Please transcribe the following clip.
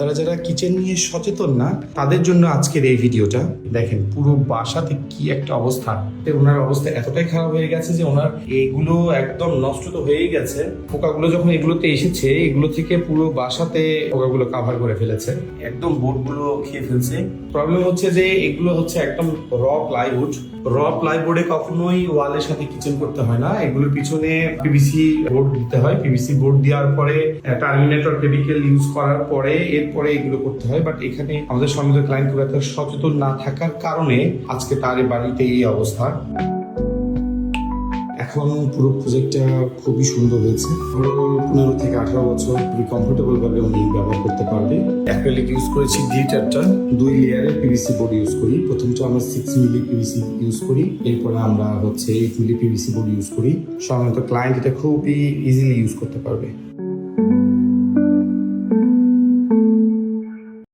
আপনারা যারা কিচেন নিয়ে সচেতন না, তাদের জন্য আজকের এই ভিডিওটা। দেখেন, পুরো বাসাতে কি একটা অবস্থা। ওনার অবস্থা এতটাই খারাপ হয়ে গেছে যে ওনার এগুলো একদম নষ্ট তো হয়েই গেছে। পোকাগুলো যখন এগুলোতে এসেছে, এগুলো থেকে পুরো বাসাতে পোকাগুলো কাভার করে ফেলেছে। একদম বোর্ডগুলো খেয়ে ফেলছে। প্রবলেম হচ্ছে যে এগুলো হচ্ছে একদম র প্লাইউড র প্লাইবোর্ডে কখনোই ওয়ালের সাথে কিচেন করতে হয় না। এগুলোর পিছনে পিভিসি বোর্ড দিতে হয়। পিভিসি বোর্ড দেওয়ার পরে টার্মিনেটর কেমিক্যাল ইউজ করার পরে এরপরে এগুলো করতে হয় বাট এখানে আমাদের সঙ্গে ক্লায়েন্ট খুব একটা সচেতন না থাকার কারণে আজকে তার বাড়িতে এই অবস্থা। এখন পুরো প্রজেক্টটা খুবই সুন্দর হয়েছে। পনেরো থেকে আঠারো বছর, খুবই কমফোর্টেবল ভাবে উনি ব্যবহার করতে পারবে। অ্যাক্রেলিক ইউজ করেছি গ্লিটারটা দুই লেয়ারের পিভিসি বোর্ড ইউজ করি। প্রথমটা আমরা সিক্স মিলি পিভিসি ইউজ করি, এরপরে আমরা হচ্ছে eight milli PVC board use করি। সাধারণত ক্লায়েন্ট এটা খুবই ইজিলি ইউজ করতে পারবে।